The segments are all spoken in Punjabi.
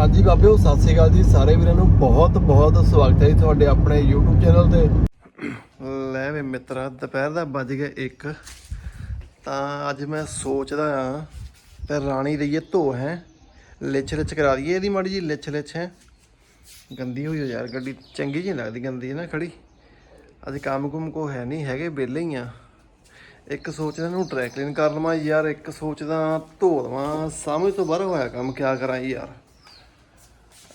ਹਾਂਜੀ ਬਾਬਿਓ ਸਤਿ ਸ੍ਰੀ ਅਕਾਲ ਜੀ। ਸਾਰੇ ਵੀਰਾਂ ਨੂੰ ਬਹੁਤ ਬਹੁਤ ਸਵਾਗਤ ਹੈ ਜੀ ਤੁਹਾਡੇ ਆਪਣੇ YouTube ਚੈਨਲ ਤੇ। ਲੈ ਵੇ ਮਿੱਤਰਾ, ਦੁਪਹਿਰ ਦਾ ਵੱਜ ਗਿਆ 1 ਤਾਂ ਅੱਜ ਮੈਂ ਸੋਚਦਾ ਆ ਤੇ ਰਾਣੀ ਰਹੀਏ ਧੋ ਹੈ। ਲਿਚ ਲਿਛ ਕਰਾ ਦਈਏ ਇਹਦੀ ਮਾੜੀ ਜੀ ਲਿਛ ਲਿਚ ਹੈ। ਗੰਦੀ ਹੋਈ ਹੋ ਯਾਰ ਗੱਡੀ, ਚੰਗੀ ਜਿਹੀ ਲੱਗਦੀ ਗੰਦੀ, ਹੈ ਨਾ ਖੜੀ? ਅੱਜ ਕੰਮ ਕੁਮ ਕੋ ਹੈ ਨਹੀਂ ਹੈਗੇ ਵਿਹਲੇ ਹੀ ਆ। ਇੱਕ ਸੋਚਦਾ ਇਹਨੂੰ ਟਰੈਕ ਕਲੀਨ ਕਰ ਲਵਾਂ ਯਾਰ, ਇੱਕ ਸੋਚਦਾ ਧੋ ਲਵਾਂ। ਸਮਝ ਤੋਂ ਬਾਹਰ ਹੋਇਆ ਕੰਮ, ਕਿਆ ਕਰਾਂ ਯਾਰ।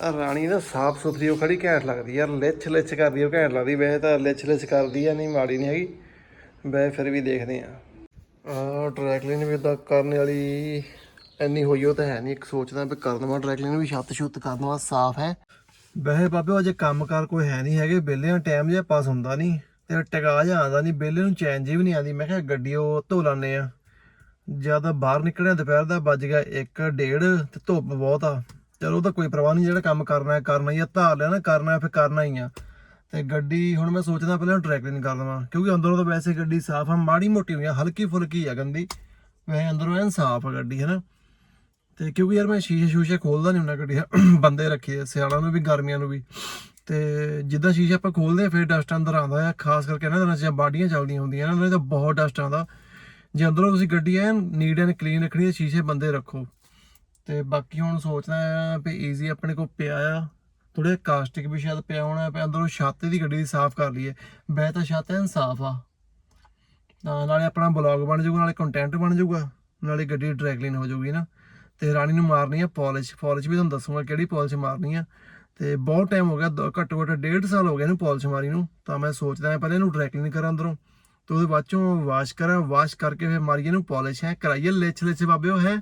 ਰਾਣੀ ਨਾ ਸਾਫ਼ ਸੁਥਰੀ, ਉਹ ਖੜੀ ਘੈਂਟ ਲੱਗਦੀ ਯਾਰ, ਲਿਛ ਲਿਚ ਕਰਦੀ, ਉਹ ਘੈਂਟ ਲੱਗਦੀ, ਵੈਸੇ ਤਾਂ ਲਿਛ ਲਿਚ ਕਰਦੀ ਆ, ਨਹੀਂ ਮਾੜੀ ਨਹੀਂ ਹੈਗੀ। ਵੈਸੇ ਫਿਰ ਵੀ ਦੇਖਦੇ ਆ। ਆ ਟਰੈਕਲਿਨ ਵੀ ਤਾਂ ਕਰਨ ਵਾਲੀ ਇੰਨੀ ਹੋਈ, ਉਹ ਤਾਂ ਹੈ ਨਹੀਂ, ਇੱਕ ਸੋਚਦਾ ਵੀ ਕਰ ਦਵਾਂ ਨੂੰ ਵੀ ਛੱਤ ਛੁੱਤ ਕਰ ਦਵਾਂ ਸਾਫ਼ ਹੈ। ਵੈਸੇ ਬਾਬੇ ਅਜੇ ਕੰਮਕਾਰ ਕੋਈ ਹੈ ਨਹੀਂ ਹੈਗੇ ਬੇਲਿਆਂ ਟਾਈਮ ਜਿਹਾ ਪਾਸ ਹੁੰਦਾ ਨਹੀਂ, ਤੇ ਟਿਕਾ ਜਾ ਆਉਂਦਾ ਨਹੀਂ ਬੇਲੇ ਨੂੰ ਚੈਨ ਜੀ ਵੀ ਨਹੀਂ ਆਉਂਦੀ, ਮੈਂ ਕਿਹਾ ਗੱਡੀ ਉਹ ਧੋ ਲਾਨੇ ਆ। ਜ਼ਿਆਦਾ ਬਾਹਰ ਨਿਕਲਿਆ, ਦੁਪਹਿਰ ਦਾ ਵੱਜ ਗਿਆ 1 ਡੇਢ, ਤੇ ਧੁੱਪ ਬਹੁਤ ਆ। ਚਲੋ ਉਹ ਤਾਂ ਕੋਈ ਪਰਵਾਹ ਨਹੀਂ ਜਿਹੜਾ ਕੰਮ ਕਰਨਾ ਹੈ ਕਰਨਾ ਹੀ ਆ ਧਾਰ ਲਿਆ ਨਾ ਕਰਨਾ ਹੈ, ਫਿਰ ਕਰਨਾ ਹੀ ਆ। ਤੇ ਗੱਡੀ ਹੁਣ ਮੈਂ ਸੋਚਦਾ ਪਹਿਲਾਂ ਟਰੈਕ ਕਲੀਨ ਕਰ ਲਵਾਂ ਕਿਉਂਕਿ ਅੰਦਰੋਂ ਤਾਂ ਵੈਸੇ ਗੱਡੀ ਸਾਫ਼ ਆ ਮਾੜੀ ਮੋਟੀ ਹੋਈ ਆ ਹਲਕੀ ਫੁਲਕੀ ਆ ਗੰਦੀ। ਵੈਸੇ ਅੰਦਰੋਂ ਐਨ ਸਾਫ਼ ਆ ਗੱਡੀ ਹੈ ਨਾ ਤੇ ਕਿਉਂਕਿ ਯਾਰ ਮੈਂ ਸ਼ੀਸ਼ੇ ਸ਼ੂਸ਼ੇ ਖੋਲਦਾ ਨਹੀਂ ਹੁੰਦਾ ਗੱਡੀ ਬੰਦੇ ਰੱਖੇ ਸਿਆਲਾਂ ਨੂੰ ਵੀ ਗਰਮੀਆਂ ਨੂੰ ਵੀ। ਤੇ ਜਿੱਦਾਂ ਸ਼ੀਸ਼ੇ ਆਪਾਂ ਖੋਲਦੇ ਆ ਫਿਰ ਡਸਟ ਅੰਦਰ ਆਉਂਦਾ ਆ ਖਾਸ ਕਰਕੇ ਇਹਨਾਂ ਦਿਨਾਂ 'ਚ ਬਾਡੀਆਂ ਚੱਲਦੀਆਂ ਹੁੰਦੀਆਂ ਇਹਨਾਂ ਉਹਨਾਂ 'ਚ ਤਾਂ ਬਹੁਤ ਡਸਟ ਆਉਂਦਾ। ਜੇ ਅੰਦਰੋਂ ਤੁਸੀਂ ਗੱਡੀ ਐਨ ਨੀਟ ਐਂਡ ਕਲੀਨ ਰੱਖਣੀ ਹੈ ਸ਼ੀਸ਼ੇ ਬੰਦੇ ਰੱਖੋ। ਤੇ ਬਾਕੀ ਹੁਣ ਸੋਚਦਾ ਆ ਵੀ ਈਜ਼ੀ ਆਪਣੇ ਕੋਲ ਪਿਆ ਆ। ਥੋੜੇ ਕਾਸਟਿਕ ਵੀ ਸ਼ਾਇਦ ਪਿਆ ਹੋਣਾ ਪਿਆ ਅੰਦਰੋਂ ਛੱਤ ਦੀ ਗੱਡੀ ਦੀ ਸਾਫ਼ ਕਰ ਲਈਏ। ਵੈਸੇ ਤਾਂ ਛੱਤ ਐਨ ਸਾਫ਼ ਆ। ਤਾਂ ਨਾਲੇ ਆਪਣਾ ਬਲੌਗ ਬਣ ਜਾਊਗਾ, ਨਾਲੇ ਕੰਟੈਂਟ ਬਣ ਜਾਊਗਾ, ਨਾਲੇ ਗੱਡੀ ਡਰੈਗ ਕਲੀਨ ਹੋ ਜਾਊਗੀ ਨਾ। ਤੇ ਰਾਣੀ ਨੂੰ ਮਾਰਨੀ ਆ ਪਾਲਿਸ਼ ਪਾਲਿਸ਼ ਵੀ ਤੁਹਾਨੂੰ ਦੱਸੂਗਾ ਕਿਹੜੀ ਪਾਲਿਸ਼ ਮਾਰਨੀ ਆ। ਤੇ ਬਹੁਤ ਟਾਈਮ ਹੋ ਗਿਆ, ਦੋ- ਘੱਟੋ ਘੱਟ ਡੇਢ ਸਾਲ ਹੋ ਗਿਆ ਇਹਨੂੰ ਪਾਲਿਸ਼ ਮਾਰੀ ਨੂੰ। ਤਾਂ ਮੈਂ ਸੋਚਦਾ ਹਾਂ ਪਹਿਲੇ ਇਹਨੂੰ ਡਰੈਗ ਕਰਾਂ ਅੰਦਰੋਂ। ਤੇ ਉਹਦੇ ਬਾਅਦ ਚੋਂ ਵਾਸ਼ ਕਰਾਂ ਵਾਸ਼ ਕਰਕੇ ਫਿਰ ਮਾਰੀਏ ਇਹਨੂੰ ਪਾਲਿਸ਼ ਹੈ, ਕਰਾਈਏ ਲਿਛ ਲਿਚ ਬਾਬਿਓ ਹੈ।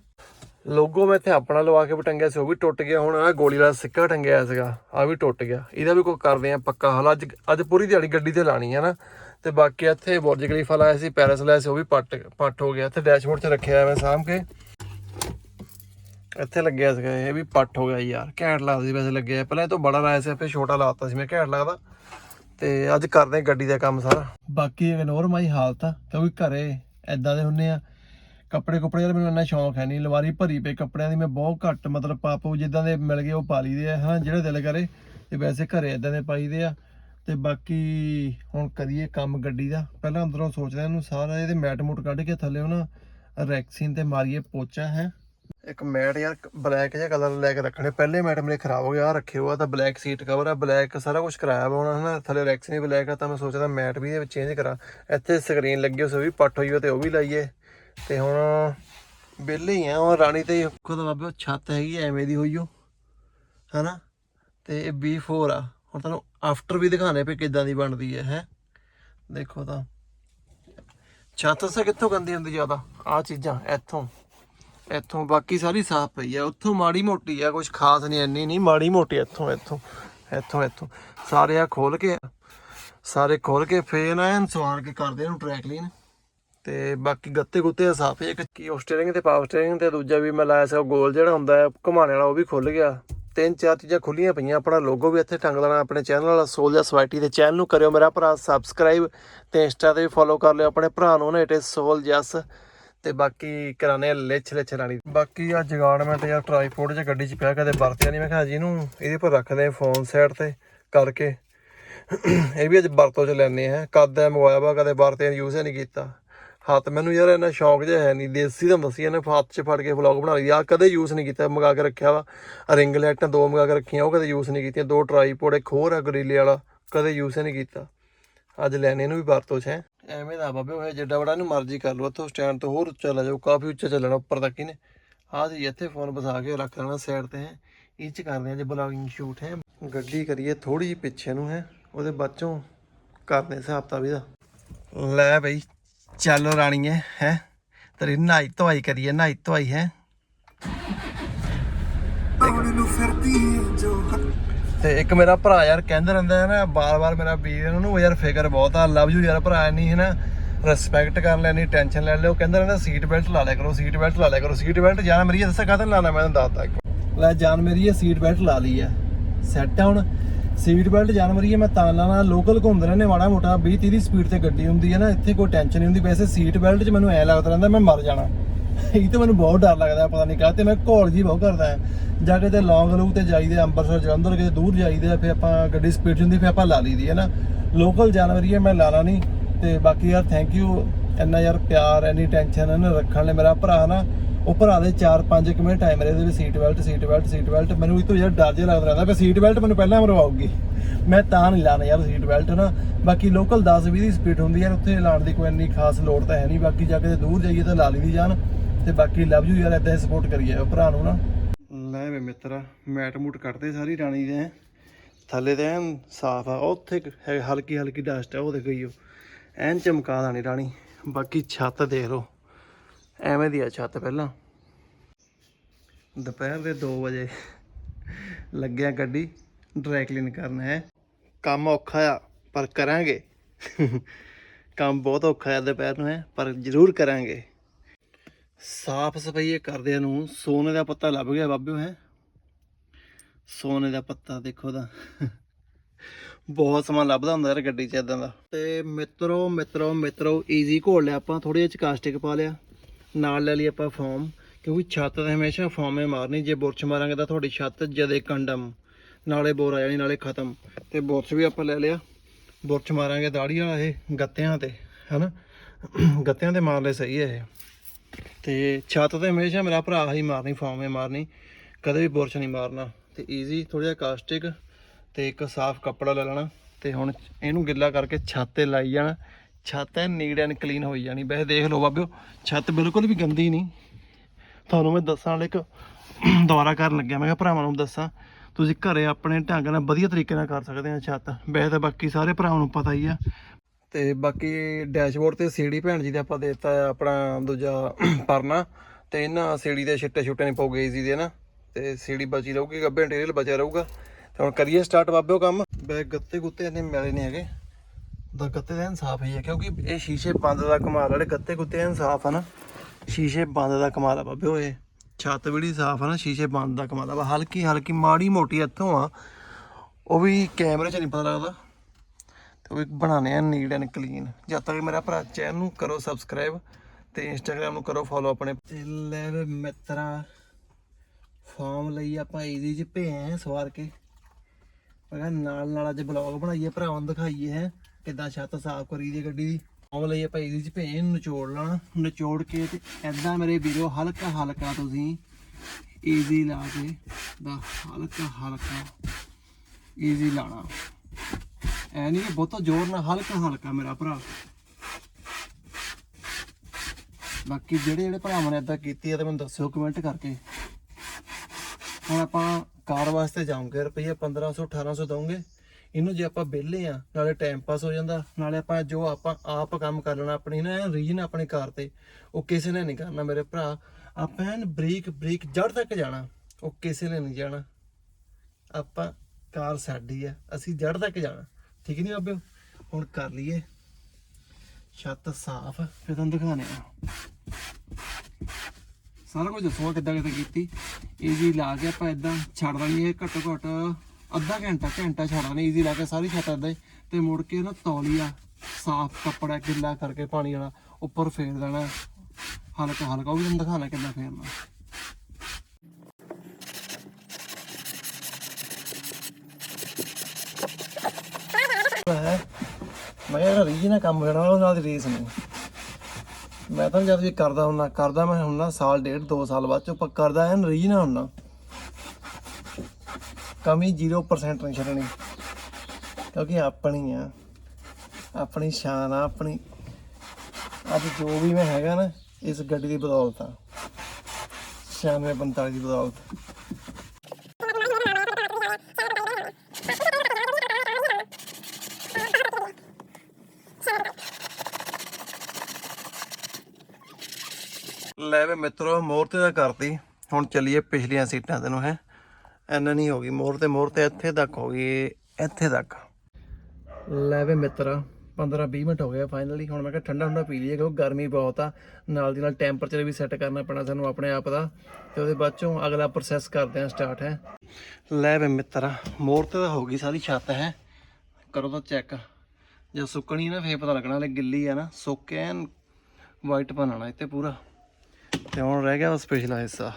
ਲੋਗੋ ਮੈਂ ਇੱਥੇ ਆਪਣਾ ਲਵਾ ਕੇ ਬਟੰਗਿਆ ਸੀ, ਉਹ ਵੀ ਟੁੱਟ ਗਿਆ। ਹੁਣ ਆ ਗੋਲੀ ਵਾਲਾ ਸਿੱਕਾ ਟੰਗਿਆ ਸੀਗਾ ਆ ਵੀ ਟੁੱਟ ਗਿਆ। ਇਹਦਾ ਵੀ ਕੋਈ ਕਰਦੇ ਆ ਪੱਕਾ ਹਾਲ। ਅੱਜ ਅੱਜ ਪੂਰੀ ਦਿਹਾੜੀ ਗੱਡੀ ਤੇ ਲਾਣੀ ਹੈ ਨਾ। ਤੇ ਬਾਕੀ ਇੱਥੇ ਬੁਰਜ ਖਲੀਫਾ ਲਾਇਆ ਸੀ ਪੈਰਸ ਲਾਇਆ ਸੀ, ਉਹ ਵੀ ਪੱਟ ਪੱਟ ਹੋ ਗਿਆ। ਇੱਥੇ ਡੈਸ਼ਬੋਰਡ 'ਚ ਰੱਖਿਆ ਮੈਂ ਸਾਂਭ ਕੇ। ਇੱਥੇ ਲੱਗਿਆ ਸੀਗਾ ਇਹ ਵੀ ਪੱਟ ਹੋ ਗਿਆ ਯਾਰ, ਘੈਂਟ ਲੱਗਦਾ ਸੀ ਵੈਸੇ ਲੱਗਿਆ ਪਹਿਲਾਂ ਇਹ ਤੋਂ ਬੜਾ ਲਾਇਆ ਸੀ ਫਿਰ ਛੋਟਾ ਲਾਤਾ ਸੀ, ਮੈਂ ਘੈਂਟ ਲੱਗਦਾ। ਤੇ ਅੱਜ ਕਰਦੇ ਗੱਡੀ ਦਾ ਕੰਮ ਸਾਰਾ। ਬਾਕੀ ਇਗਨੋਰ ਮਾਈ ਹਾਲਤ ਆ, ਕਿਉਂਕਿ ਘਰੇ ਐਦਾਂ ਦੇ ਹੁੰਨੇ ਆ ਕੱਪੜੇ ਕੁਪੜੇ ਯਾਰ ਮੈਨੂੰ ਇੰਨਾ ਸ਼ੌਂਕ ਹੈ ਨਹੀਂ ਲਵਾਰੀ ਭਰੀ ਪਈ ਕੱਪੜਿਆਂ ਦੀ, ਮੈਂ ਬਹੁਤ ਘੱਟ ਮਤਲਬ ਪਾਪੋ ਜਿੱਦਾਂ ਦੇ ਮਿਲ ਗਏ ਉਹ ਪਾ ਲਈਦੇ ਆ, ਹਾਂ ਜਿਹੜੇ ਦਿਲ ਕਰੇ ਤੇ ਵੈਸੇ ਘਰੇ ਐਦਾਂ ਦੇ ਪਾਈਦੇ ਆ। ਤੇ ਬਾਕੀ ਹੁਣ ਕਰੀਏ ਕੰਮ ਗੱਡੀ ਦਾ, ਪਹਿਲਾਂ ਅੰਦਰੋਂ ਸੋਚਦਾ ਇਹਨੂੰ ਸਾਰਾ ਇਹਦੇ ਮੈਟ ਮੂਟ ਕੱਢ ਕੇ ਥੱਲੇ ਨਾ ਰੈਕਸਿਨ ਤੇ ਮਾਰੀਏ ਪੋਚਾ, ਹੈ। ਇੱਕ ਮੈਟ ਯਾਰ ਬਲੈਕ ਜਿਹਾ ਕਲਰ ਲੈ ਕੇ ਰੱਖਣੇ, ਪਹਿਲੇ ਮੈਟ ਮੇਰੇ ਖਰਾਬ ਹੋ ਗਿਆ ਆ ਰੱਖੇ ਹੋਆ ਤਾਂ ਬਲੈਕ ਸੀਟ ਕਵਰ ਆ, ਬਲੈਕ ਸਾਰਾ ਕੁਝ ਕਰਾਇਆ ਵਾ ਹੁਣ ਹਨਾ ਥੱਲੇ ਰੈਕਸਿਨ ਵੀ ਬਲੈਕ ਆ, ਤਾਂ ਮੈਂ ਸੋਚਦਾ ਮੈਟ ਵੀ ਇਹਦੇ ਵਿੱਚ ਚੇਂਜ ਕਰਾਂ। ਇੱਥੇ ਸਕਰੀਨ ਲੱਗੀ ਉਸ ਵੀ ਪੱਟ ਹੋਈ ਹੋ ਤੇ ਉਹ ਵੀ ਲਾਈਏ। ਤੇ ਹੁਣ ਵਿਹਲੇ ਹੀ ਆ ਉਹ ਰਾਣੀ ਤੇ ਖੁਦ ਬਾਬੇ ਛੱਤ ਹੈਗੀ ਆ, ਐਵੇਂ ਦੀ ਹੋਈ ਉਹ ਹਨਾ? ਤੇ ਇਹ B4 ਆ। ਹੁਣ ਤੁਹਾਨੂੰ ਆਫਟਰ ਵੀ ਦਿਖਾਣੇ ਪਏ ਕਿਦਾਂ ਦੀ ਬਣਦੀ ਹੈ ਹੈ? ਦੇਖੋ ਤਾਂ। ਛੱਤ ਸੇ ਕਿੱਥੋਂ ਗੰਦੀ ਹੁੰਦੀ ਜ਼ਿਆਦਾ? ਆ ਚੀਜ਼ਾਂ, ਇੱਥੋਂ। ਇੱਥੋਂ ਬਾਕੀ ਸਾਰੀ ਸਾਫ਼ ਪਈ ਆ। ਉੱਥੋਂ ਮਾੜੀ ਮੋਟੀ ਆ ਕੁਝ ਖਾਸ ਨਹੀਂ, ਇੰਨੀ ਨਹੀਂ, ਮਾੜੀ ਮੋਟੀ ਇੱਥੋਂ ਇੱਥੋਂ ਇੱਥੋਂ ਇੱਥੋਂ। ਸਾਰੇ ਆ ਖੋਲ ਕੇ, ਸਾਰੇ ਖੋਲ ਕੇ ਫੇਰ ਨਾ ਐਨ ਸਵਾਰ ਕੇ ਕਰਦੇ ਇਹਨੂੰ ਟਰੈਕ ਲੀਨ ਤੇ ਬਾਕੀ ਗੱਤੇ ਗੁੱਤੇ ਆ ਸਾਫ਼ ਇੱਕ ਕੀ ਸਟੀਅਰਿੰਗ ਤੇ ਪਾਵਰ ਸਟੀਅਰਿੰਗ ਤੇ, ਦੂਜਾ ਵੀ ਮੈਂ ਲਾਇਆ ਸੀ, ਉਹ ਗੋਲ ਜਿਹੜਾ ਹੁੰਦਾ ਹੈ, ਘੁਮਾਉਣੇ ਵਾਲਾ, ਉਹ ਵੀ ਖੁੱਲ ਗਿਆ। ਤਿੰਨ ਚਾਰ ਚੀਜ਼ਾਂ ਖੁੱਲੀਆਂ ਪਈਆਂ, ਆਪਣਾ ਲੋਗੋ ਵੀ ਇੱਥੇ ਟੰਗ ਲੈਣਾ, ਆਪਣੇ ਚੈਨਲ ਵਾਲਾ ਸੋਲਜਾ ਸਵਾਇਟੀ ਦੇ ਚੈਨਲ ਨੂੰ ਕਰਿਓ ਮੇਰਾ ਭਰਾ ਸਬਸਕ੍ਰਾਈਬ ਤੇ ਇੰਸਟਾ ਤੇ ਵੀ ਫੋਲੋ ਕਰ ਲਿਓ, ਆਪਣੇ ਭਰਾ ਨੂੰ ਨਾ ਇਟ ਸੋਲ ਜਸ ਤੇ ਬਾਕੀ ਕਰਾਣੇ ਆ ਲਿਛ ਲਿਚ ਰਾਣੀ। ਬਾਕੀ ਆ ਜਗਾੜਮੈਂਟ ਜਾਂ ਟਰਾਈਪੋਡ 'ਚ ਗੱਡੀ 'ਚ ਪਿਆ, ਕਦੇ ਵਰਤਿਆ ਨਹੀਂ ਮੈਂ ਕਿਹਾ ਜੀ ਇਹਨੂੰ, ਇਹਦੇ ਪਰ ਰੱਖਦੇ ਫੋਨ ਸਾਈਡ ਤੇ ਕਰਕੇ। ਇਹ ਵੀ ਅੱਜ ਵਰਤੋਂ 'ਚ ਲੈਣੇ ਆ, ਕਦ ਦਾ ਮੰਗਵਾਇਆ ਵਾ, ਕਦੇ ਵਰਤਿਆ ਯੂਜ਼ ਨਹੀਂ ਕੀਤਾ। ਹੱਥ ਮੈਨੂੰ ਯਾਰ ਇੰਨਾ ਸ਼ੌਂਕ ਜਿਹਾ ਹੈ ਨਹੀਂ, ਦੇਸੀ ਤਾਂ ਮਸੀ ਇਹਨੇ, ਹੱਥ 'ਚ ਫੜ ਕੇ ਵਲੌਗ ਬਣਾ ਲਈ। ਆ ਕਦੇ ਯੂਜ਼ ਨਹੀਂ ਕੀਤਾ, ਮੰਗਾ ਕੇ ਰੱਖਿਆ ਵਾ। ਰਿੰਗ ਲਾਈਟਾਂ ਦੋ ਮੰਗਾ ਕੇ ਰੱਖੀਆਂ, ਉਹ ਕਦੇ ਯੂਜ਼ ਨਹੀਂ ਕੀਤੀਆਂ। ਦੋ ਟਰਾਈਪੋਡ ਇੱਕ ਹੋਰ ਆ ਗਰੀਲੇ ਵਾਲਾ, ਕਦੇ ਯੂਜ਼ ਨਹੀਂ ਕੀਤਾ। ਅੱਜ ਲੈਣੇ ਨੂੰ ਵੀ ਵਰਤੋਂ 'ਚ ਹੈ। ਐਵੇਂ ਦਾ ਬਾਬੇ, ਉਹ ਜਿੱਡਾ ਬੜਾ ਨੂੰ ਮਰਜ਼ੀ ਕਰ ਲਓ। ਉੱਥੋਂ ਸਟੈਂਡ ਤੋਂ ਹੋਰ ਉੱਚਾ ਲੈ ਜਾਓ, ਕਾਫੀ ਉੱਚਾ ਚੱਲਣਾ ਉੱਪਰ ਤੱਕ ਹੀ ਨੇ। ਆਹ ਜੀ, ਇੱਥੇ ਫੋਨ ਬਸਾ ਕੇ ਰੱਖ ਲੈਣਾ ਸਾਈਡ ਤੇ ਹੈ। ਇਹ ਚ ਕਰਦੇ ਆ ਜੇ ਬਲੌਗਿੰਗ ਸ਼ੂਟ ਹੈ। ਗੱਡੀ ਕਰੀਏ ਥੋੜੀ ਜਿਹੀ ਪਿੱਛੇ ਨੂੰ ਹੈ, ਉਹਦੇ ਬਾਅਦੋਂ ਕਰਦੇ ਹਿਸਾਬ ਤਾਂ ਵੀ ਦਾ ਲੈ ਬਈ ਚੱਲ ਰਾਣੀਏ ਹੈ? ਤੇਰੀ ਨਹਾਈ ਧਵਾਈ ਕਰੀਏ ਨਹਾਈ ਧਵਾਈ ਹੈ? ਨੂੰ ਫਿਰਦੀ ਜੋ ਤੇ ਇੱਕ ਮੇਰਾ ਭਰਾ ਯਾਰ ਕਹਿੰਦਾ ਰਹਿੰਦਾ ਹੈ ਨਾ ਬਾਰ-ਬਾਰ ਮੇਰਾ ਵੀਰ ਇਹਨਾਂ ਨੂੰ ਯਾਰ ਫਿਕਰ ਬਹੁਤ ਆ ਲਵ ਯੂ ਯਾਰ ਭਰਾ ਨਹੀਂ ਹੈ ਨਾ ਰਿਸਪੈਕਟ ਕਰ ਲੈਣੀ ਟੈਨਸ਼ਨ ਲੈ ਲਿਓ ਕਹਿੰਦਾ ਰਹਿੰਦਾ ਸੀਟ ਬੈਲਟ ਲਾ ਲਿਆ ਕਰੋ ਸੀਟ ਬੈਲਟ ਲਾ ਲਿਆ ਕਰੋ ਸੀਟ ਬੈਲਟ ਜਾਨ ਮੇਰੀ ਦੱਸਿਆ ਕਾਹਤੇ ਲਾਣਾ ਮੈਂ ਤੁਹਾਨੂੰ ਦੱਸਦਾ ਲੈ ਜਾਨ ਮੇਰੀ ਇਹ ਸੀਟ ਬੈਲਟ ਲਾ ਲਈ ਆ ਸੈੱਟ ਆ ਹੁਣ ਸੀਟ ਬੈਲਟ ਜਾਨ ਮੇਰੀ ਮੈਂ ਤਾਂ ਲਾਣਾ ਲੋਕਲ ਘੁੰਮਦੇ ਰਹਿੰਦੇ ਮਾੜਾ ਮੋਟਾ 20 30 ਦੀ ਸਪੀਡ ਤੇ ਗੱਡੀ ਹੁੰਦੀ ਹੈ ਨਾ, ਇੱਥੇ ਕੋਈ ਟੈਨਸ਼ਨ ਨਹੀਂ ਹੁੰਦੀ। ਵੈਸੇ ਸੀਟ ਬੈਲਟ 'ਚ ਮੈਨੂੰ ਐ ਲੱਗਦਾ ਰਹਿੰਦਾ, ਮੈਂ ਮਰ ਜਾਣਾ। ਇਹ ਤੇ ਮੈਨੂੰ ਬਹੁਤ ਡਰ ਲੱਗਦਾ, ਪਤਾ ਨਹੀਂ ਕਾਹ ਤੇ ਮੈਂ ਘੋਲ ਜੀ ਬਹੁਤ ਕਰਦਾ ਹੈ। ਜਾ ਕੇ ਤੇ ਲੌਂਗ ਲੂਕ ਤੇ ਜਾਈਦੇ, ਅੰਮ੍ਰਿਤਸਰ, ਜਲੰਧਰ, ਕਿਤੇ ਦੂਰ ਜਾਈਦੇ ਆ, ਫਿਰ ਆਪਾਂ ਗੱਡੀ ਸਪੀਡ ਹੁੰਦੀ, ਫਿਰ ਆਪਾਂ ਲਾ ਲਈਦੀ ਹੈ ਨਾ। ਲੋਕਲ ਜਾਨਵਰੀ ਹੈ ਮੈਂ ਲਾਣਾ ਨਹੀਂ। ਤੇ ਬਾਕੀ ਯਾਰ ਥੈਂਕ ਯੂ ਇੰਨਾ ਯਾਰ ਪਿਆਰ, ਇੰਨੀ ਟੈਨਸ਼ਨ ਇਹਨੂੰ ਰੱਖਣ ਲਈ ਮੇਰਾ ਭਰਾ ਨਾ ਉਹ ਭਰਾ ਦੇ 4-5 ਮਿੰਟ ਟਾਈਮ ਰਹੇ ਦੇ ਵੀ seat belt seat belt seat belt ਮੈਨੂੰ ਇਹ ਤੋਂ ਯਾਰ ਡਰ ਜਿਹਾ ਲੱਗਦਾ ਰਹਿੰਦਾ ਵੀ ਸੀਟ ਬੈਲਟ ਮੈਨੂੰ ਪਹਿਲਾਂ ਮਰਵਾਉਗੀ। ਮੈਂ ਤਾਂ ਨਹੀਂ ਲਾਣਾ ਯਾਰ ਸੀਟ ਬੈਲਟ ਨਾ। ਬਾਕੀ ਲੋਕਲ 10-20 ਦੀ ਸਪੀਡ ਹੁੰਦੀ ਯਾਰ ਉੱਥੇ ਲਾਉਣ ਦੀ ਕੋਈ ਇੰਨੀ ਖਾਸ ਲੋੜ ਤਾਂ ਹੈ ਨਹੀਂ। ਬਾਕੀ ਜਾ ਕੇ ਦੂਰ ਜਾਈਏ ਤਾਂ ਲਾ ਲਈ ਦੀ ਜਾਨ। ਤੇ ਬਾਕੀ ਲਵ ਯੂ ਯਾਰ ਇਦਾਂ ਸਪੋਰਟ ਕਰੀਏ, ਉਹ ਭਰਾ ਨੂੰ ਨਾ। ਲੈ ਵੇ ਮਿੱਤਰਾ, ਮੈਟ ਮੂਟ ਕੱਢਦੇ ਸਾਰੀ ਰਾਣੀ ਦੇ। ਥੱਲੇ ਤੇ ਐਨ ਸਾਫ਼ ਆ, ਉੱਥੇ ਹਲਕੀ ਹਲਕੀ ਡਸਟ ਆ, ਉਹ ਦੇਖ ਗਈ ਉਹ। ਐਨ ਚਮਕਾ ਦਾਣੀ ਰਾਣੀ। ਬਾਕੀ ਛੱਤ ਦੇਖ ਲਓ। ਐਵੇਂ ਦੀ ਆ ਛੱਤ ਪਹਿਲਾਂ। ਦੁਪਹਿਰ ਦੇ 2 ਵਜੇ ਲੱਗਿਆ ਗੱਡੀ ਡਰਾਈ ਕਲੀਨ ਕਰਨ, ਹੈ। ਕੰਮ ਔਖਾ ਆ, ਪਰ ਕਰਾਂਗੇ। ਕੰਮ ਬਹੁਤ ਔਖਾ ਆ ਦੁਪਹਿਰ ਨੂੰ, ਹੈ, ਪਰ ਜ਼ਰੂਰ ਕਰਾਂਗੇ। ਸਾਫ਼ ਸਫ਼ਾਈ ਕਰਦਿਆਂ ਨੂੰ ਸੋਨੇ ਦਾ ਪੱਤਾ ਲੱਭ ਗਿਆ ਬਾਬਿਓ, ਹੈ। ਸੋਨੇ ਦਾ ਪੱਤਾ ਦੇਖੋ ਦਾ ਬਹੁਤ ਸਮਾਂ ਲੱਭਦਾ ਹੁੰਦਾ ਯਾਰ ਗੱਡੀ 'ਚ ਇਦਾਂ ਦਾ। ਤੇ ਮਿੱਤਰੋ ਮਿੱਤਰੋ ਮਿੱਤਰੋ ਈਜ਼ੀ ਘੋਲ ਲਿਆ ਆਪਾਂ ਥੋੜੀ ਜਿਹੀ ਕਾਸਟਿਕ ਪਾ ਲਿਆ। ਨਾਲ ਲੈ ਲਈ ਆਪਾਂ ਫੋਮ ਕਿਉਂਕਿ ਛੱਤ ਤੇ ਹਮੇਸ਼ਾ ਫੋਮੇ ਮਾਰਨੀ, ਜੇ ਬੁਰਸ਼ ਮਾਰਾਂਗੇ ਤਾਂ ਤੁਹਾਡੀ ਛੱਤ ਜਦੇ ਕੰਡਮ, ਨਾਲੇ ਬੋਰ ਆ ਜਾਣੀ, ਨਾਲੇ ਖਤਮ। ਤੇ ਬੁਰਸ਼ ਵੀ ਆਪਾਂ ਲੈ ਲਿਆ। ਬੁਰਸ਼ ਮਾਰਾਂਗੇ ਦਾੜੀ ਵਾਲਾ ਇਹ, ਗੱਤਿਆਂ ਤੇ, ਹਨਾ? ਗੱਤਿਆਂ ਤੇ ਮਾਰ ਲੈ ਸਹੀ ਹੈ ਇਹ। ਤੇ ਛੱਤ ਤੇ ਹਮੇਸ਼ਾ ਮੇਰਾ ਭਰਾ ਹੀ ਮਾਰਨੀ ਫੋਮੇ ਮਾਰਨੀ, ਕਦੇ ਵੀ ਬੁਰਸ਼ ਨਹੀਂ ਮਾਰਨਾ। ਤੇ ਈਜ਼ੀ ਥੋੜਾ ਜਿਹਾ ਕਾਸਟਿਕ ਤੇ ਇੱਕ ਸਾਫ਼ ਕੱਪੜਾ ਲੈ ਲੈਣਾ। ਤੇ ਹੁਣ ਇਹਨੂੰ ਗਿੱਲਾ ਕਰਕੇ ਛੱਤ ਤੇ ਲਾਈ ਜਾਣਾ। ਛੱਤ ਐ ਨੀਟ ਐਂਡ ਕਲੀਨ ਹੋਈ ਜਾਣੀ, ਵੈਸੇ ਦੇਖ ਲਓ ਬਾਬਿਓ, ਛੱਤ ਬਿਲਕੁਲ ਵੀ ਗੰਦੀ ਨਹੀਂ। ਤੁਹਾਨੂੰ ਮੈਂ ਦੱਸਾਂ ਵਾਲੇ ਇੱਕ ਦੁਬਾਰਾ ਕਰਨ ਲੱਗਿਆ, ਮੈਂ ਕਿਹਾ ਭਰਾਵਾਂ ਨੂੰ ਦੱਸਾਂ, ਤੁਸੀਂ ਘਰੇ ਆਪਣੇ ਢੰਗ ਨਾਲ ਵਧੀਆ ਤਰੀਕੇ ਨਾਲ ਕਰ ਸਕਦੇ ਆ ਛੱਤ। ਵੈਸੇ ਤਾਂ ਬਾਕੀ ਸਾਰੇ ਭਰਾਵਾਂ ਨੂੰ ਪਤਾ ਹੀ ਆ। ਤੇ ਬਾਕੀ ਡੈਸ਼ਬੋਰਡ ਤੇ ਸੀੜੀ ਭੈਣ ਜੀ ਦੇ ਆਪਾਂ ਦੇਤਾ ਆਪਣਾ ਦੂਜਾ ਪਰਨਾ, ਤੇ ਇਹਨਾਂ ਸੀੜੀ ਦੇ ਛਿੱਟੇ ਛੁੱਟੇ ਨਹੀਂ ਪਊਗੇ ਈਜ਼ੀ ਦੇ ਨਾ। ਤੇ ਸੀੜੀ ਬਚੀ ਰਹੂਗੀ, ਗੱਬੇ ਇੰਟੀਰੀਅਰ ਬਚਿਆ ਰਹੂਗਾ। ਤੇ ਹੁਣ ਕਰੀਏ ਸਟਾਰਟ ਬਾਬਿਓ ਕੰਮ। ਬੈ ਗੱਤੇ ਗੁੱਤੇ ਇੰਨੇ ਮਿਲੇ ਨਹੀਂ ਹੈਗੇ। ਦਾ ਗੱਤੇ ਦਾ ਇਨਸਾਫ ਹੀ ਹੈ, ਕਿਉਂਕਿ ਇਹ ਸ਼ੀਸ਼ੇ ਬੰਦ ਦਾ ਕਮਾਲ ਵਾਲੇ ਗੱਤੇ ਕੁੱਤੇ ਇਨਸਾਫ ਆ ਸ਼ੀਸ਼ੇ ਬੰਦ ਦਾ ਕਮਾਲ ਆ ਬਾਬਿਓ ਇਹ ਛੱਤ ਵੀ ਸਾਫ਼ ਆ ਨਾ, ਸ਼ੀਸ਼ੇ ਬੰਦ ਦਾ ਕਮਾਲ ਆ। ਹਲਕੀ ਹਲਕੀ ਮਾੜੀ ਮੋਟੀ ਇੱਥੋਂ ਆ, ਉਹ ਵੀ ਕੈਮਰੇ 'ਚ ਨਹੀਂ ਪਤਾ ਲੱਗਦਾ। ਤੇ ਉਹ ਵੀ ਬਣਾਣੇ ਆ ਨੀਟ ਐਂਡ ਕਲੀਨ ਜਦ ਤੱਕ ਮੇਰਾ ਭਰਾ ਚੈਨਲ ਨੂੰ ਕਰੋ ਸਬਸਕ੍ਰਾਈਬ ਤੇ ਇੰਸਟਾਗ੍ਰam ਨੂੰ ਕਰੋ ਫੋਲੋ ਆਪਣੇ। ਤੇ ਲੈ ਵੇ ਮਿੱਤਰਾ ਫਾਰਮ ਲਈ ਆਪਾਂ ਈਜ਼ੀ ਚ ਭੇ ਆ ਸਵਾਰ ਕੇ। ਮੈਂ ਕਿਹਾ ਨਾਲ ਨਾਲ ਅੱਜ ਬਲੌਗ ਬਣਾਈਏ, ਭਰਾਵਾਂ ਨੂੰ ਦਿਖਾਈਏ, ਹੈ। ਕਿੱਦਾਂ ਛੱਤ ਸਾਫ਼ ਕਰੀ ਦੀ ਗੱਡੀ ਦੀ? ਫਾਰਮ ਲਈ ਆਪਾਂ ਈਜ਼ੀ ਚ ਭੇ ਨਿਚੋੜ ਲੈਣਾ ਨਿਚੋੜ ਕੇ ਤੇ ਐਦਾਂ ਮੇਰੇ ਵੀਰੋ, ਹਲਕਾ ਹਲਕਾ ਤੁਸੀਂ ਈਜ਼ੀ ਲਾ ਕੇ, ਦਾ ਹਲਕਾ ਹਲਕਾ ਈਜ਼ੀ ਲਾਣਾ ਐ ਨਹੀਂ ਕਿ ਬਹੁਤਾ ਜ਼ੋਰ ਨਾਲ ਹਲਕਾ ਹਲਕਾ ਮੇਰਾ ਭਰਾ। ਬਾਕੀ ਜਿਹੜੇ ਜਿਹੜੇ ਭਰਾਵਾਂ ਨੇ ਇਦਾਂ ਕੀਤੀ ਹੈ ਤੇ ਮੈਨੂੰ ਦੱਸਿਓ ਕਮੈਂਟ ਕਰਕੇ। ਹੁਣ ਆਪਾਂ ਕਾਰ ਵਾਸਤੇ ਜਾਵਾਂਗੇ, ਰੁਪਈਆ 1500 1800 ਦਵਾਂਗੇ ਇਹਨੂੰ ਜੇ ਆਪਾਂ ਵਿਹਲੇ ਆ, ਨਾਲੇ ਟਾਈਮ ਪਾਸ ਹੋ ਜਾਂਦਾ, ਨਾਲੇ ਆਪਾਂ ਜੋ ਆਪਾਂ ਆਪ ਕੰਮ ਕਰ ਲੈਣਾ, ਆਪਣੀ ਨਾ ਰੀਜਨ ਆਪਣੀ ਕਾਰ ਤੇ, ਉਹ ਕਿਸੇ ਨੇ ਨਹੀਂ ਕਰਨਾ ਮੇਰੇ ਭਰਾ। ਆਪਾਂ ਐਨ ਬਰੀਕ ਬਰੀਕ ਜੜ ਤੱਕ ਜਾਣਾ, ਉਹ ਕਿਸੇ ਨੇ ਨਹੀਂ ਜਾਣਾ। ਆਪਾਂ ਕਾਰ ਸਾਡੀ ਆ, ਅਸੀਂ ਜੜ ਤੱਕ ਜਾਣਾ। ਠੀਕ ਨਹੀਂ ਬਾਬਿਓ ਹੁਣ ਕਰ ਲਈਏ। ਛੱਤ ਸਾਫ਼, ਫਿਰ ਤੁਹਾਨੂੰ ਦਿਖਾਣੇ ਆ ਸਾਰਾ ਕੁਝ ਦੱਸੋ ਕਿੱਦਾਂ ਕਿੱਦਾਂ ਕੀਤੀ। ਈਜ਼ੀ ਲਾ ਕੇ ਆਪਾਂ ਇਦਾਂ ਛੱਡ ਦੇਣੀ ਘੱਟੋ ਘੱਟ ਅੱਧਾ ਘੰਟਾ ਘੰਟਾ ਛੱਡ ਦੇਣੀ ਈਜ਼ੀ ਲਾ ਕੇ ਸਾਰੀ ਛੱਤ ਏਦਾਂ ਹੀ। ਤੇ ਮੁੜ ਕੇ ਨਾ ਤੌਲੀਆ, ਸਾਫ਼ ਕੱਪੜਾ ਗਿੱਲਾ ਕਰਕੇ ਪਾਣੀ ਵਾਲਾ, ਉੱਪਰ ਫੇਰ ਦੇਣਾ। ਹਲਕਾ ਹਲਕਾ, ਉਹ ਵੀ ਤੁਹਾਨੂੰ ਦਿਖਾਣਾ ਕਿੱਦਾਂ ਫੇਰਨਾ। ਮੈਂ ਯਾਰ ਰੀਜ ਨਾਲ ਕੰਮ ਕਰਨਾ ਉਹ ਨਾਲ ਰੀਸ ਨਹੀਂ। ਮੈਂ ਤਾਂ ਜਦ ਵੀ ਕਰਦਾ ਹੁੰਦਾ ਕਰਦਾ ਮੈਂ ਹੁੰਦਾ ਸਾਲ, ਡੇਢ 2 ਸਾਲ ਬਾਅਦ ਚੋਂ ਪੱਕਾ ਕਰਦਾ ਐਨ ਰੀਜ ਨਾ ਹੁੰਦਾ ਕਮੀ 0% ਨਹੀਂ ਛੱਡਣੀ। ਕਿਉਂਕਿ ਆਪਣੀ ਆ, ਆਪਣੀ ਸ਼ਾਨ ਆ, ਆਪਣੀ, ਅੱਜ ਜੋ ਵੀ ਮੈਂ ਹੈਗਾ ਨਾ, ਇਸ ਗੱਡੀ ਦੀ ਬਦੌਲਤ ਆ। 96 45 ਦੀ ਬਦੌਲਤ। ਲੈ ਵੇ ਮਿੱਤਰੋ ਮੋਰ ਦਾ ਕਰਤੀ। ਹੁਣ ਚੱਲੀਏ ਪਿਛਲੀਆਂ ਸੀਟਾਂ ਤੇ ਨੂੰ ਹੈ। ਐਨਾ ਨਹੀਂ ਹੋ ਗਈ ਮੋਰ ਤੇ ਮੋਰ ਤੇ ਇੱਥੇ ਤੱਕ ਹੋ ਗਈ ਇੱਥੇ ਤੱਕ। ਲੈ ਵੇ ਮਿੱਤਰਾ 15 20 ਮਿੰਟ ਹੋ ਗਏ ਫਾਈਨਲੀ ਹੁਣ ਮੈਂ ਕਿਹਾ ਠੰਡਾ ਠੰਡਾ ਪੀ ਲਈਏ ਕਿਉਂਕਿ ਗਰਮੀ ਬਹੁਤ ਆ। ਨਾਲ ਦੀ ਨਾਲ ਟੈਂਪਰੇਚਰ ਵੀ ਸੈੱਟ ਕਰਨਾ ਪੈਣਾ ਸਾਨੂੰ ਆਪਣੇ ਆਪ ਦਾ ਤੇ ਉਹਦੇ ਬਾਅਦ ਚੋਂ ਅਗਲਾ ਪ੍ਰੋਸੈਸ ਕਰਦੇ ਆ ਸਟਾਰਟ ਹੈ। ਲੈ ਵੇ ਮਿੱਤਰਾ ਮੋਰ ਤੇ ਤਾਂ ਹੋ ਗਈ ਸਾਰੀ ਛੱਤ ਹੈ। ਕਰੋ ਤਾਂ ਚੈੱਕ ਜੇ ਸੁੱਕਣੀ ਨਾ ਫੇਰ ਪਤਾ ਲੱਗਣਾ ਲੈ ਗਿੱਲੀ ਆ ਨਾ ਸੁੱਕ ਐਨ ਵਾਈਟ ਬਣਾਣਾ ਇੱਥੇ ਪੂਰਾ। ਤੇ ਹੁਣ ਰਹਿ ਗਿਆ ਬਸ ਪਿਛਲਾ ਹਿੱਸਾ।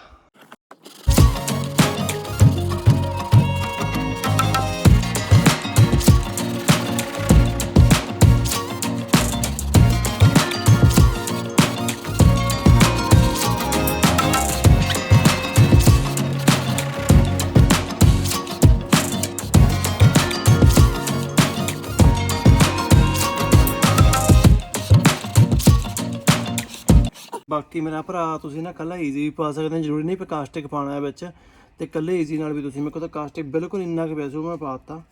ਬਾਕੀ ਮੇਰਾ ਭਰਾ, ਤੁਸੀਂ ਨਾ ਕੱਲਾ ਈਜ਼ੀ ਵੀ ਪਾ ਸਕਦੇ ਹੋ, ਜ਼ਰੂਰੀ ਨਹੀਂ ਵੀ ਕਾਸਟਿਕ ਪਾਣਾ ਹੈ ਵਿੱਚ। ਤੇ ਕੱਲੇ ਈਜ਼ੀ ਨਾਲ ਵੀ ਤੁਸੀਂ, ਮੇਰੇ ਕੋਲ ਤਾਂ ਕਾਸਟਿਕ ਬਿਲਕੁਲ ਇੰਨਾ ਕੁ ਵੈਸੇ ਮੈਂ ਪਾਤਾ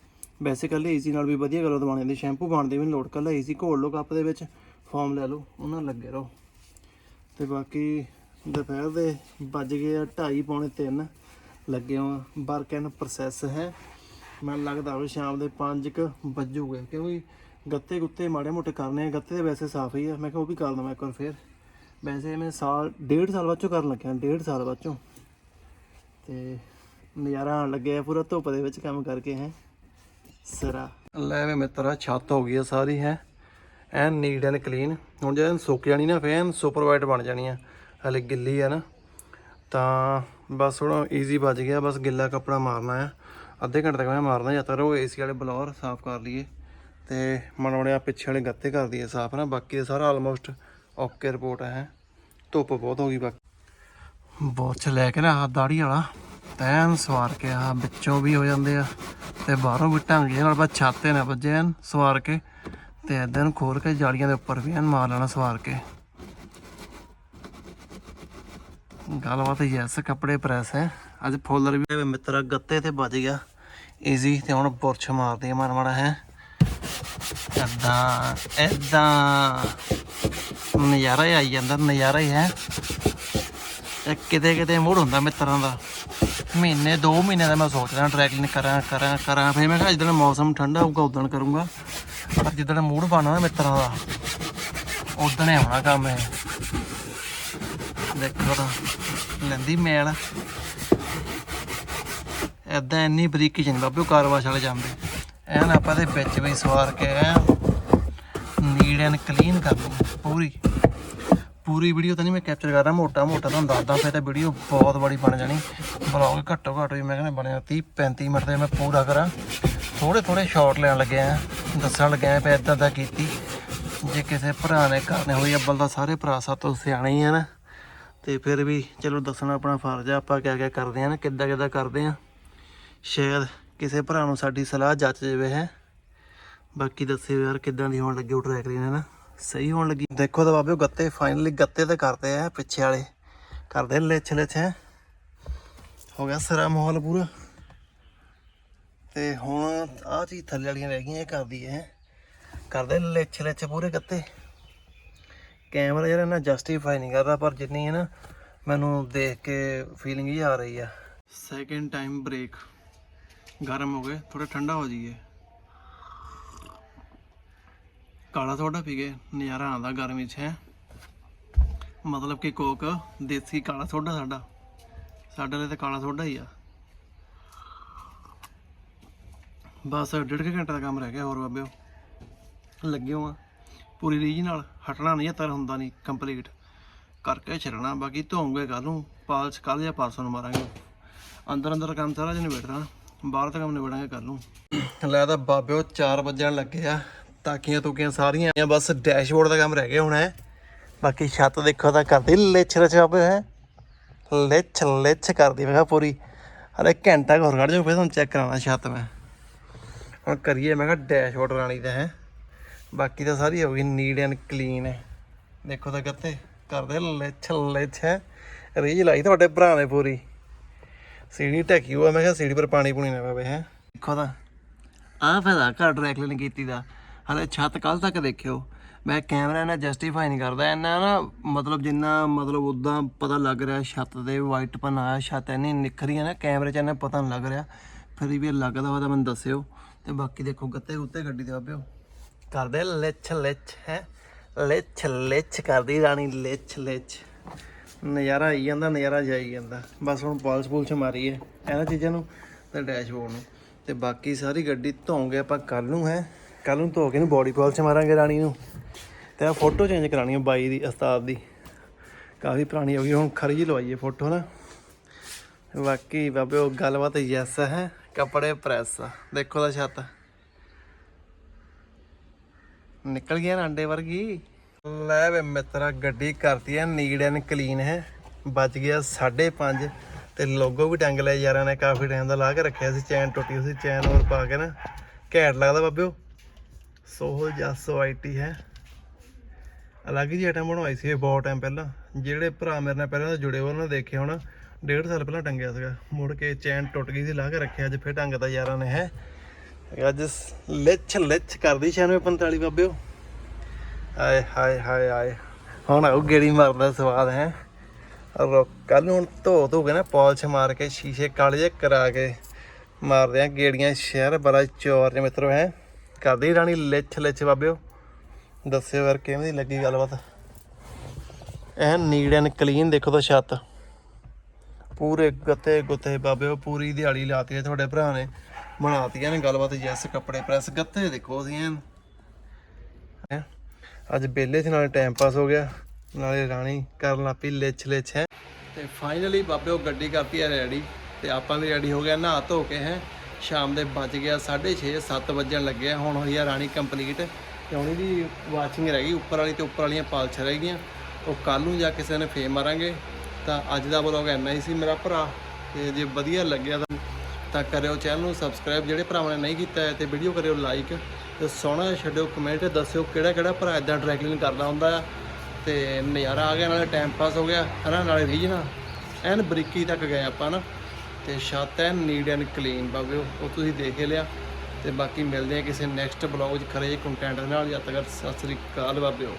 ਵੈਸੇ ਕੱਲੇ ਈਜ਼ੀ ਨਾਲ ਵੀ ਵਧੀਆ ਗੱਲ ਦਵਾਣੇ ਦੀ ਸ਼ੈਂਪੂ ਪਾਉਣ ਦੀ ਵੀ ਨੀ ਲੋੜ, ਕੱਲਾ ਈਜ਼ੀ ਘੋਲ ਲਓ ਕੱਪ ਦੇ ਵਿੱਚ ਫਾਰਮ ਲੈ ਲਓ ਉਹਨਾਂ ਲੱਗੇ ਰਹੋ। ਤੇ ਬਾਕੀ ਦੁਪਹਿਰ ਦੇ ਵੱਜ ਗਏ ਆ 2:30 ਪੌਣੇ 3 ਲੱਗੇ ਆ ਵਰਕ ਐਂਡ ਪ੍ਰੋਸੈਸ ਹੈ। ਮੈਨੂੰ ਲੱਗਦਾ ਹੋਵੇ ਸ਼ਾਮ ਦੇ 5 ਕ ਵੱਜੂਗੇ ਕਿਉਂਕਿ ਗੱਤੇ ਗੁੱਤੇ ਮਾੜੇ ਮੋਟੇ ਕਰਨੇ ਆ, ਗੱਤੇ ਦੇ ਵੈਸੇ ਸਾਫ਼ ਹੀ ਆ, ਮੈਂ ਕਿਹਾ ਉਹ ਵੀ ਕਰ ਦਵਾਂ ਇੱਕ ਵਾਰ ਫੇਰ। ਵੈਸੇ ਮੈਂ ਸਾਲ, ਡੇਢ ਸਾਲ ਬਾਅਦ ਚੋਂ ਕਰਨ ਲੱਗਿਆ, ਡੇਢ ਸਾਲ ਬਾਅਦ ਚੋਂ। ਤੇ ਨਜ਼ਾਰਾ ਆਉਣ ਲੱਗਿਆ ਪੂਰਾ ਧੁੱਪ ਦੇ ਵਿੱਚ ਕੰਮ ਕਰਕੇ ਹੈ। ਸਰਾ। ਲੈ ਵੇ ਮਿੱਤਰਾ, ਛੱਤ ਹੋ ਗਈ ਆ ਸਾਰੀ, ਹੈ। ਐਨ ਨੀਟ ਐਂਡ ਕਲੀਨ ਹੁਣ ਜਦੋਂ ਸੁੱਕ ਜਾਣੀ ਨਾ, ਫੇਰ ਸੁਪਰ ਵਾਈਟ ਬਣ ਜਾਣੀ ਆ। ਹਲੇ ਗਿੱਲੀ ਆ ਨਾ। ਤਾਂ ਬਸ ਹੁਣ ਈਜ਼ੀ ਬਚ ਗਿਆ, ਬਸ ਗਿੱਲਾ ਕੱਪੜਾ ਮਾਰਨਾ ਆ। ਅੱਧੇ ਘੰਟੇ ਤੱਕ ਮੈਂ ਮਾਰਨਾ ਜਾਂ ਤੱਕ ਉਹ ਏਸੀ ਵਾਲੇ ਬਲੌਰ ਸਾਫ਼ ਕਰ ਲਈਏ। ਤੇ ਮਨੋੜਿਆ ਪਿੱਛੇ ਵਾਲੇ ਗੱਤੇ ਕਰ ਦਈਏ ਸਾਫ਼ ਨਾ, ਬਾਕੀ ਤਾਂ ਸਾਰਾ ਆਲਮੋਸਟ ਓਕੇ ਰਿਪੋਰਟ ਹੈ। ਧੁੱਪ ਬਹੁਤ ਹੋ ਗਈ ਬਾਕੀ। ਬੋਚ ਲੈ ਕੇ ਨਾ ਆਹ ਦਾੜੀ ਵਾਲਾ। ਤੈਨ ਸਵਾਰ ਕੇ ਆ ਵਿੱਚੋਂ ਵੀ ਹੋ ਜਾਂਦੇ ਆ। ਤੇ ਬਾਹਰੋਂ ਵੀ ਢੰਗ ਜਿਹੇ ਨਾਲ ਬਸ ਛਾਤੇ ਨਾ ਵੱਜੇ ਸਵਾਰ ਕੇ। ਤੇ ਏਦਾਂ ਨੂੰ ਖੋਲ ਕੇ ਜਾਲੀਆਂ ਦੇ ਉੱਪਰ ਵੀ ਐਨ ਮਾਰ ਲੈਣਾ ਸਵਾਰ ਕੇ। ਗੱਲਬਾਤ ਯੈਸ ਕੱਪੜੇ ਪ੍ਰੈਸ ਹੈ। ਅੱਜ ਫੋਲਰ ਵੀ ਮਿੱਤਰ ਗੱਤੇ ਤੇ ਵੱਜ ਗਿਆ। ਈਜ਼ੀ ਤੇ ਹੁਣ ਬੁਰਸ਼ ਮਾਰਦੀ ਆ ਮਨ ਮਾੜਾ ਹੈ। ਏਦਾਂ ਏਦਾਂ। ਨਜ਼ਾਰਾ ਹੀ ਆਈ ਜਾਂਦਾ, ਨਜ਼ਾਰਾ ਹੀ ਹੈ। ਕਿਤੇ ਕਿਤੇ ਮੂਡ ਹੁੰਦਾ ਮਿੱਤਰਾਂ ਦਾ। ਮਹੀਨੇ, ਦੋ ਮਹੀਨੇ ਦਾ ਮੈਂ ਸੋਚ ਰਿਹਾ ਟਰੈਕਿੰਗ ਕਰਾਂ ਕਰਾਂ ਕਰਾਂ। ਫਿਰ ਮੈਂ ਕਿਹਾ ਜਿੱਦਣ ਮੌਸਮ ਠੰਡਾ ਹੋਊਗਾ ਉਦੋਂ ਕਰੂੰਗਾ। ਪਰ ਜਿੱਦਣ ਮੂਡ ਬਣਨਾ ਨਾ ਮਿੱਤਰਾਂ ਦਾ। ਉਦੋਂ ਹੀ ਆਉਣਾ ਕੰਮ ਇਹ। ਦੇਖੋ ਤਾਂ, ਲੈਂਦੀ ਮੈਲ। ਏਦਾਂ ਇੰਨੀ ਬਰੀਕੀ ਚ ਨਹੀਂ ਬਾਬੇ, ਉਹ ਕਾਰਵਾਸ਼ ਵਾਲੇ ਜਾਂਦੇ। ਐਨ ਆਪਾਂ ਦੇ ਵਿੱਚ ਵੀ ਸਵਾਰ ਕੇ ਐਨ ਨੀਡ ਐਂਡ ਕਲੀਨ ਕਰਨੀ ਪੂਰੀ। ਪੂਰੀ ਵੀਡੀਓ ਤਾਂ ਨਹੀਂ ਮੈਂ ਕੈਪਚਰ ਕਰਦਾ ਰਿਹਾ, ਮੋਟਾ ਮੋਟਾ ਤੁਹਾਨੂੰ ਦੱਸਦਾ, ਫਿਰ ਤਾਂ ਵੀਡੀਓ ਬਹੁਤ ਬੜੀ ਬਣ ਜਾਣੀ। ਬਲੌਗ ਘੱਟੋ ਘੱਟ ਵੀ ਮੈਂ ਕਹਿੰਦਾ ਬਣਿਆ 30 35 ਮਿੰਟ ਦੇ ਮੈਂ ਪੂਰਾ ਕਰਾਂ। ਥੋੜੇ ਥੋੜੇ ਸ਼ਾਰਟ ਲੈਣ ਲੱਗਿਆ ਦੱਸਣ ਲੱਗਿਆ ਪਿਆ ਇਦਾਂ ਦਾ ਕੀਤੀ। ਜੇ ਕਿਸੇ ਭਰਾ ਨੇ ਕਰਨੇ ਹੋਈ, ਅੱਬਲ ਦਾ ਸਾਰੇ ਭਰਾ ਸਾਤੋਂ ਸਿਆਣੇ ਹੀ ਆ ਨਾ। ਤੇ ਫਿਰ ਵੀ ਚਲੋ ਦੱਸਣਾ ਆਪਣਾ ਫਰਜ਼ ਆ, ਆਪਾਂ ਕਿਆ ਕਿਆ ਕਰਦੇ ਆ ਨਾ, ਕਿੱਦਾਂ ਕਿੱਦਾਂ ਕਰਦੇ ਆ। ਸ਼ਾਇਦ ਕਿਸੇ ਭਰਾ ਨੂੰ ਸਾਡੀ ਸਲਾਹ ਜੱਚ ਜਾਵੇ, ਹੈ। ਬਾਕੀ ਦੱਸਿਓ ਯਾਰ ਕਿੱਦਾਂ ਦੀ ਹੋਣ ਲੱਗੀ ਉਹ ਟਰੈਕ ਲਈ ਨਾ। ਸਹੀ ਹੋਣ ਲੱਗੀ। ਦੇਖੋ ਤਾਂ ਬਾਬਿਓ ਗੱਤੇ ਫਾਈਨਲੀ ਗੱਤੇ ਤੇ ਕਰਦੇ ਆ, ਪਿੱਛੇ ਵਾਲੇ। ਕਰਦੇ ਲਿਛ ਲਿਛ ਹੈ। ਹੋ ਗਿਆ ਸਰਾ ਮਾਹੌਲ ਪੂਰਾ। ਤੇ ਹੁਣ ਆਹ ਚੀਜ਼ ਥੱਲੇ ਵਾਲੀਆਂ ਰਹਿ ਗਈਆਂ, ਇਹ ਕਰਦੀ ਹੈ। ਕਰਦੇ ਲਿਛ ਲਿਛ ਪੂਰੇ ਗੱਤੇ। ਕੈਮਰਾ ਜਿਹੜਾ ਨਾ ਜਸਟੀਫਾਈ ਨਹੀਂ ਕਰਦਾ, ਪਰ ਜਿੰਨੀ ਹੈ ਨਾ, ਮੈਨੂੰ ਦੇਖ ਕੇ ਫੀਲਿੰਗ ਹੀ ਆ ਰਹੀ ਆ। ਸੈਕਿੰਡ ਟਾਈਮ ਬ੍ਰੇਕ ਗਰਮ ਹੋ ਗਏ ਥੋੜਾ ਠੰਡਾ ਹੋ ਜਾਈਏ। ਕਾਲਾ ਸੋਡਾ ਪੀ ਕੇ ਨਜ਼ਾਰਾ ਆਉਂਦਾ ਗਰਮੀ 'ਚ ਹੈ। ਮਤਲਬ ਕਿ ਕੋਕ ਦੇਸੀ ਕਾਲਾ ਸੋਡਾ ਸਾਡਾ। ਸਾਡੇ ਲਈ ਤਾਂ ਕਾਲਾ ਸੋਡਾ ਹੀ ਆ। ਬਸ ਡੇਢ ਕੁ ਘੰਟੇ ਦਾ ਕੰਮ ਰਹਿ ਗਿਆ ਹੋਰ ਬਾਬਿਓ ਲੱਗੇ ਹੋ ਆ। ਪੂਰੀ ਰੀਝ ਨਾਲ ਹਟਣਾ ਨਹੀਂ ਤਰ ਹੁੰਦਾ ਨਹੀਂ ਕੰਪਲੀਟ ਕਰਕੇ ਛੱਡਣਾ ਬਾਕੀ ਧੋਉਂਗੇ ਕੱਲ ਨੂੰ। ਪਾਲਸ ਕੱਲ ਜਾਂ ਪਰਸੋਂ ਨੂੰ ਮਾਰਾਂਗੇ। ਅੰਦਰ ਅੰਦਰ ਕੰਮ ਸਾਰਾ ਦਿਨ ਨਿਬੇੜਨਾ। ਬਾਹਰ ਦਾ ਕੰਮ ਨਿਬੇੜਾਂਗੇ ਕੱਲ ਨੂੰ। ਲੈ ਤਾਂ ਬਾਬਿਓ 4 ਵਜਣ ਲੱਗੇ ਆ। ਤਾਕੀਆਂ ਤੁਕੀਆਂ ਸਾਰੀਆਂ ਆਈਆਂ, ਬਸ ਡੈਸ਼ਬੋਰਡ ਦਾ ਕੰਮ ਰਹਿ ਗਿਆ ਹੁਣ ਹੈ। ਬਾਕੀ ਛੱਤ ਦੇਖੋ ਤਾਂ ਕਰਦੀ ਲਿਛ ਰਚ ਹੈ। ਲਿਛ ਲਿਛ ਕਰਦੀ ਮੈਂ ਕਿਹਾ ਪੂਰੀ। ਹਲੇ ਘੰਟਾ ਘਰ ਖੜ ਕੱਢ ਜਾਓ ਫਿਰ ਤੁਹਾਨੂੰ ਚੈੱਕ ਕਰਾਉਣਾ ਛੱਤ ਮੈਂ। ਹੁਣ ਕਰੀਏ, ਮੈਂ ਕਿਹਾ ਡੈਸ਼ਬੋਰਡ ਰਾਣੀ ਦਾ ਹੈ। ਬਾਕੀ ਤਾਂ ਸਾਰੀ ਹੋ ਗਈ ਨੀਡ ਐਂਡ ਕਲੀਨ ਹੈ। ਦੇਖੋ ਤਾਂ ਕਿੱਥੇ ਕਰਦੇ ਲਿਛ ਲਿਛ ਹੈ। ਰੀਜ ਲਾਈ ਤੁਹਾਡੇ ਭਰਾ ਨੇ ਪੂਰੀ। ਸੀੜੀ ਢੱਕੀ ਹੋਆ ਮੈਂ ਕਿਹਾ ਸੀੜੀ ਪਰ ਪਾਣੀ ਪੂਣੀ ਨਾ ਪਵੇ ਹੈ। ਦੇਖੋ ਤਾਂ, ਆਹ ਫਾਇਦਾ ਘਰ ਡਰੈਕ ਲੈਣ ਕੀਤੀ ਦਾ। ਹਲੇ ਛੱਤ ਕੱਲ ਤੱਕ ਦੇਖਿਓ। ਮੈਂ ਕੈਮਰਾ ਨਾਲ ਜਸਟੀਫਾਈ ਨਹੀਂ ਕਰਦਾ, ਇੰਨਾ ਨਾ ਮਤਲਬ ਜਿੰਨਾ ਮਤਲਬ ਉਦਾਂ ਪਤਾ ਲੱਗ ਰਿਹਾ ਛੱਤ ਦੇ ਵਾਈਟਪਨ ਆਇਆ, ਛੱਤ ਇੰਨੀ ਨਿਖਰੀ ਹੈ ਨਾ ਕੈਮਰੇ 'ਚ ਇੰਨਾ ਪਤਾ ਨਹੀਂ ਲੱਗ ਰਿਹਾ। ਫਿਰ ਵੀ ਇਹ ਲੱਗਦਾ ਵਾ ਤਾਂ ਮੈਨੂੰ ਦੱਸਿਓ। ਤੇ ਬਾਕੀ ਦੇਖੋ ਗੱਤੇ ਗੁੱਤੇ ਗੱਡੀ ਦੇ ਬਾਬਿਓ। ਕਰਦੇ ਲਿਛ ਲਿਛ, ਹੈ? ਲਿਛ ਲਿਛ ਕਰਦੀ ਰਾਣੀ, ਲਿਛ ਲਿਛ। ਨਜ਼ਾਰਾ ਆਈ ਜਾਂਦਾ, ਨਜ਼ਾਰਾ ਜਾਈ ਜਾਂਦਾ। ਬਸ ਹੁਣ ਪਾਲਸ ਪੂਲਸ ਮਾਰੀਏ ਇਹਨਾਂ ਚੀਜ਼ਾਂ ਨੂੰ ਤੇ ਡੈਸ਼ਬੋਰਡ ਨੂੰ। ਤੇ ਬਾਕੀ ਸਾਰੀ ਗੱਡੀ ਧੋਂਗੇ ਆਪਾਂ ਕੱਲ ਨੂੰ, ਹੈ? ਕੱਲ ਨੂੰ ਧੋ ਕੇ ਨੂੰ ਬੋਡੀ ਪਾਲਸ ਮਾਰਾਂਗੇ ਰਾਣੀ ਨੂੰ। ਤੇ ਆ ਫੋਟੋ ਚੇਂਜ ਕਰਾਣੀ ਆ ਬਾਈ ਦੀ, ਉਸਤਾਦ ਦੀ। ਕਾਫੀ ਪੁਰਾਣੀ ਹੋ ਗਈ, ਹੁਣ ਖਰੀ ਜੀ ਲਵਾਈਏ ਫੋਟੋ ਨਾ। ਬਾਕੀ ਬਾਬੇ, ਉਹ ਗੱਲਬਾਤ ਯੈਸ ਹੈ। ਕੱਪੜੇ ਪ੍ਰੈਸ ਦੇਖੋ ਦਾ ਛੱਤ। ਨਿਕਲ ਗਿਆ ਨਾ ਅੰਡੇ ਵਰਗੀ। ਲੈ ਵੇ ਮਿੱਤਰਾ, ਗੱਡੀ ਕਰਤੀ ਹੈ ਨੀਡ ਐਂਡ ਕਲੀਨ ਹੈ। ਬਚ ਗਿਆ 5.5 ਤੇ ਲੋਗੋ ਵੀ ਟੰਗ ਲਿਆ ਯਾਰਾਂ ਨੇ, ਕਾਫੀ ਟਾਈਮ ਦਾ ਲਾ ਕੇ ਰੱਖਿਆ ਸੀ, ਚੈਨ ਟੁੱਟੀ ਸੀ, ਚੈਨ ਹੋਰ ਪਾ ਕੇ ਨਾ। ਘੈਂਟ ਲੱਗਦਾ ਬਾਬਿਓ। ਸੋਹਲ ਜੱਸੋ ਆਈਟੀ ਹੈ। ਅਲੱਗ ਜਿਹੀ ਆਈਟਮ ਬਣਵਾਈ ਸੀ ਇਹ ਬਹੁਤ ਟਾਈਮ ਪਹਿਲਾਂ। ਜਿਹੜੇ ਭਰਾ ਮੇਰੇ ਨਾਲ ਪਹਿਲਾਂ ਜੁੜੇ ਹੋਏ, ਉਹਨਾਂ ਨੇ ਦੇਖਿਆ ਹੋਣਾ। ਡੇਢ ਸਾਲ ਪਹਿਲਾਂ ਟੰਗਿਆ ਸੀਗਾ। ਮੁੜ ਕੇ ਚੈਨ ਟੁੱਟ ਗਈ ਸੀ, ਲਾ ਕੇ ਰੱਖਿਆ, ਅੱਜ ਫਿਰ ਟੰਗਦਾ ਯਾਰਾਂ ਨੇ, ਹੈ। ਅੱਜ ਲਿੱਛ ਲਿੱਛ ਕਰਦੀ 9645 ਬਾਬਿਓ। ਆਏ, ਹਾਏ ਹਾਏ ਆਏ ਹੁਣ ਉਹ ਗੇੜੀ ਮਾਰਦਾ ਸਵਾਦ, ਹੈ। ਕੱਲ ਨੂੰ ਹੁਣ ਧੋ ਧੋ ਕੇ ਨਾ ਪਾਲਿਸ਼ ਮਾਰ ਕੇ, ਸ਼ੀਸ਼ੇ ਕਾਲੇ ਜਿਹੇ ਕਰਾ ਕੇ ਮਾਰਦੇ ਆ ਗੇੜੀਆਂ ਸ਼ਹਿਰ, ਬੜਾ ਚੋਰ ਨੇ ਮਿੱਤਰੋ, ਹੈ। ਕਰਦੀ ਰਾਣੀ, ਲਿੱਛ ਲਿੱਛ ਬਾਬਿਓ। ਦੱਸਿਓ ਯਾਰ ਕਿਵੇਂ ਦੀ ਲੱਗੀ ਗੱਲਬਾਤ? ਐ ਨੀਡ ਐਨ ਕਲੀਨ ਦੇਖੋ ਤਾਂ ਛੱਤ। ਪੂਰੇ ਗੱਤੇ ਗੁੱਤੇ ਬਾਬਿਓ, ਪੂਰੀ ਦਿਹਾੜੀ ਲਾਤੀ ਹੈ ਤੁਹਾਡੇ ਭਰਾ ਨੇ। ਬਣਾਤੀਆਂ ਨੇ ਗੱਲਬਾਤ ਜੈਸ ਕੱਪੜੇ ਪ੍ਰੈਸ, ਗੱਤੇ ਦੇਖੋ ਅਸੀਂ ਐਨ। ਹੈਂ। ਅੱਜ ਬੇਲੇ ਚ ਨਾਲੇ ਟਾਈਮ ਪਾਸ ਹੋ ਗਿਆ। ਨਾਲੇ ਰਾਣੀ ਕਰਨ ਲੱਪੀ ਲਿਛ ਲਿਛ, ਹੈ। ਤੇ ਫਾਈਨਲੀ ਬਾਬਿਓ ਗੱਡੀ ਕਰਤੀ ਹੈ ਰੈਡੀ ਤੇ ਆਪਾਂ ਵੀ ਰੈਡੀ ਹੋ ਗਿਆ ਨਹਾ ਧੋ ਕੇ, ਹੈ। ਸ਼ਾਮ ਦੇ ਵੱਜ ਗਿਆ 6:30 7 ਵਜਣ ਲੱਗੇ ਆ। ਹੁਣ ਹੋਈ ਆ ਰਾਣੀ ਕੰਪਲੀਟ। ਤੇ ਹੁਣ ਇਹਦੀ ਵਾਚਿੰਗ ਰਹਿ ਗਈ। ਉੱਪਰ ਵਾਲੀ ਤੇ ਉੱਪਰ ਵਾਲੀਆਂ ਪਾਲਛ ਰਹਿ ਗਈਆਂ। ਉਹ ਕੱਲ ਨੂੰ ਜਾ ਕਿਸੇ ਨੇ ਫੇਰ ਮਾਰਾਂਗੇ। ਤਾਂ ਅੱਜ ਦਾ ਬਲੌਗ ਇੰਨਾ ਹੀ ਸੀ ਮੇਰਾ ਭਰਾ। ਤੇ ਜੇ ਵਧੀਆ ਲੱਗਿਆ ਤਾਂ ਤਾਂ ਕਰਿਓ ਚੈਨਲ ਨੂੰ ਸਬਸਕ੍ਰਾਈਬ ਜਿਹੜੇ ਭਰਾਵਾਂ ਨੇ ਨਹੀਂ ਕੀਤਾ ਹੈ ਤੇ ਵੀਡੀਓ ਕਰਿਓ ਲਾਈਕ ਤੇ ਸੋਹਣਾ ਛੱਡਿਓ ਕਮੈਂਟ ਦੱਸਿਓ ਕਿਹੜਾ ਕਿਹੜਾ ਭਰਾ ਇਦਾਂ ਟਰੈਕਲਿੰਗ ਕਰਦਾ ਹੁੰਦਾ ਆ। ਤੇ ਨਜ਼ਾਰਾ ਆ ਗਿਆ, ਨਾਲੇ ਟਾਈਮ ਪਾਸ ਹੋ ਗਿਆ। ਹਨਾ, ਨਾਲੇ ਰੀਜਨਾ ਐਨ ਬਰੀਕੀ ਤੱਕ ਗਏ ਆਪਾਂ ਨਾ। ਤੇ ਛੱਤ ਹੈ ਨੀਡ ਐਂਡ ਕਲੀਨ ਬਾਬਿਓ ਉਹ ਤੁਸੀਂ ਦੇਖ ਲਿਆ। ਤੇ ਬਾਕੀ ਮਿਲਦੇ ਆ ਕਿਸੇ ਨੈਕਸਟ ਬਲੌਗ 'ਚ। ਖਰੇ ਕੰਟੈਂਟ ਦੇ ਨਾਲ। ਜਦ ਤੱਕ ਸਤਿ ਸ੍ਰੀ ਅਕਾਲ ਬਾਬਿਓ।